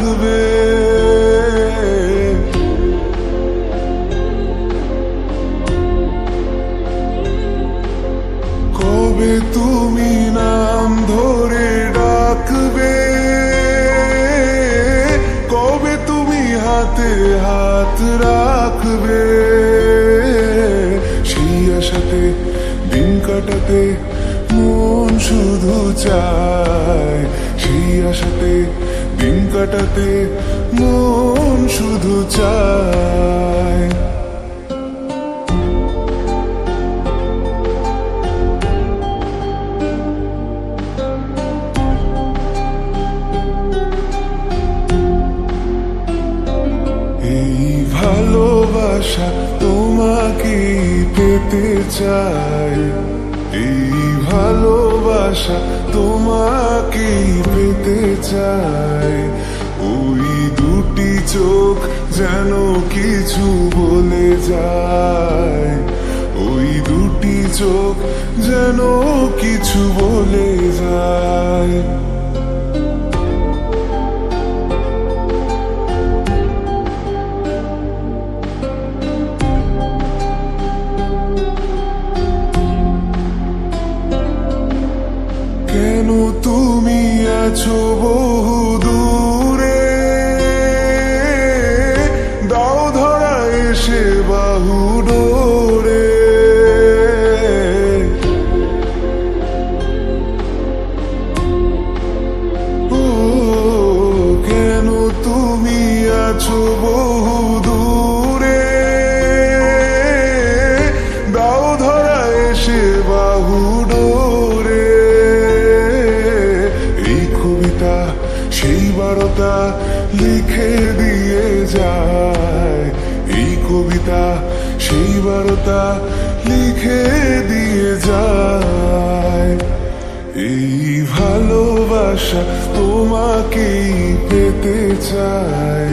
রাখবে কবে তুমি নাম ধরে ডাকবে? কবে তুমি হাতে হাত রাখবে? সেই আশাতে দিন কাটাতে মন শুধু চায়। সেই আশাতে দিন কাটাতে মন শুধু চায়। এই ভালোবাসা তোমাকে পেতে চাই। এই ভালোবাসা তোমাকে চাই। ওই দুটি চোখ যেন কিছু বলে যায়। ওই দুটি চোখ যেন কিছু বলে যায়। কেন তুমি আছো আছো বহু দূরে। দাও ধরা এসে বাহু ডোরে। এই কবিতা, সেই বারতা লিখে দিয়ে যায়। এই কবিতা, সেই বারতা লিখে দিয়ে যায়। এই ভালোবাসা তোমাকেই পেতে চাই।